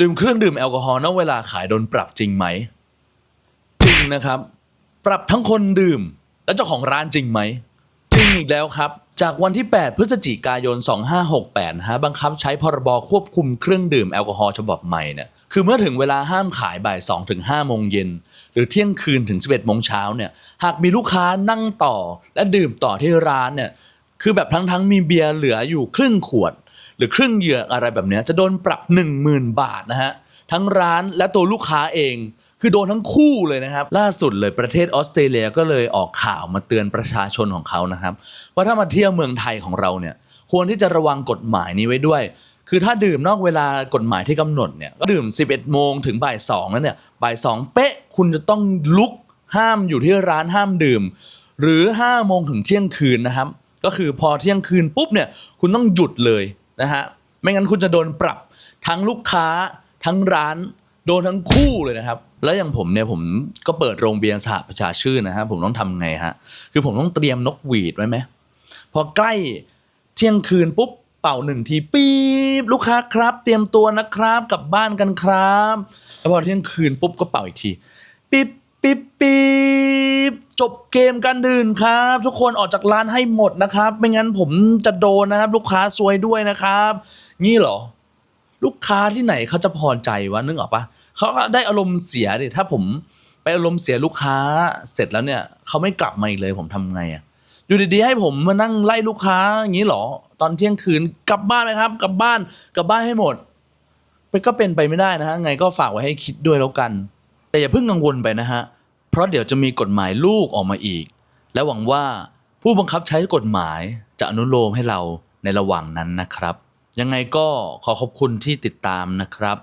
ดื่มเครื่องดื่มแอลกอฮอล์ณเวลาขายโดนปรับจริงไหม จริงนะครับ ปรับทั้งคนดื่ม และเจ้าของร้านจริงไหม จริงอีกแล้วครับ จากวันที่ 8 พฤศจิกายน 2568นะฮะบังคับใช้พรบควบคุมเครื่องดื่มแอลกอฮอล์ฉบับใหม่เนี่ยคือเมื่อถึงเวลาห้ามขายบ่าย2ถึง5โมงเย็น หรือเที่ยงคืนถึง 11โมงเช้าเนี่ยหากมีลูกค้านั่งต่อและดื่มต่อที่ร้านเนี่ย คือแบบทั้งๆมีเบียร์เหลืออยู่ครึ่งขวด หรือครึ่งเหยือกอะไรแบบเนี้ยจะโดนปรับ 10,000 บาทนะฮะทั้งร้านและตัวลูกค้าเอง คือโดนทั้งคู่เลยนะครับ ล่าสุดเลยประเทศออสเตรเลียก็เลยออกข่าวมาเตือนประชาชนของเขานะครับ ว่าถ้ามาเที่ยวเมืองไทยของเราเนี่ยควรที่จะระวังกฎหมายนี้ไว้ด้วย คือถ้าดื่มนอกเวลากฎหมายที่กำหนดเนี่ยก็ดื่ม 11 โมงถึงบ่าย2แล้วเนี่ยบ่าย2เป๊ะคุณจะต้องลุกห้ามอยู่ที่ร้านห้ามดื่ม หรือ5โมงถึงเที่ยงคืนนะครับ ก็คือพอเที่ยงคืนปุ๊บเนี่ยคุณต้องหยุดเลยนะฮะไม่งั้นคุณจะโดนปรับทั้งลูกค้าทั้งร้านโดนทั้งคู่เลยนะครับ แล้วอย่างผมเนี่ยผมก็เปิดโรงเบียร์สหประชาชื่นนะฮะผมต้องทำไงฮะคือผมต้องเตรียมนกหวีดไว้ไหมพอใกล้เที่ยงคืนปุ๊บเป่าหนึ่งทีปี๊บลูกค้าครับ เตรียมตัวนะครับกลับบ้านกันครับแล้วพอเที่ยงคืนปุ๊บก็เป่าอีกที ปิ๊บปิ๊บปิ๊บ จบเกมการดื่มครับ ทุกคนออกจากร้านให้หมดนะครับ ไม่งั้นผมจะโดนนะครับ ลูกค้าซวยด้วยนะครับงี้เหรอ ลูกค้าที่ไหนเขาจะพอใจวะนึกออกปะเขาได้อารมณ์เสียดิถ้าผมไปอารมณ์เสียลูกค้าเสร็จแล้วเนี่ยเขาไม่กลับมาอีกเลยผมทำไงอะอยู่ดีๆให้ผมมานั่งไล่ลูกค้าอย่างนี้เหรอ ตอนเที่ยงคืนกลับบ้านเลยครับ กลับบ้านกลับบ้านให้หมดมันก็เป็นไปไม่ได้นะฮะไงก็ฝากไว้ให้คิดด้วยแล้วกัน แต่อย่าเพิ่งกังวลไปนะฮะ ราะเดี๋ยวจะมีกฎหมายลูกออกมาอีก และหวังว่าผู้บังคับใช้กฎหมายจะอนุโลมให้เราในระหว่างนั้นนะครับ ยังไงก็ขอขอบคุณที่ติดตามนะครับ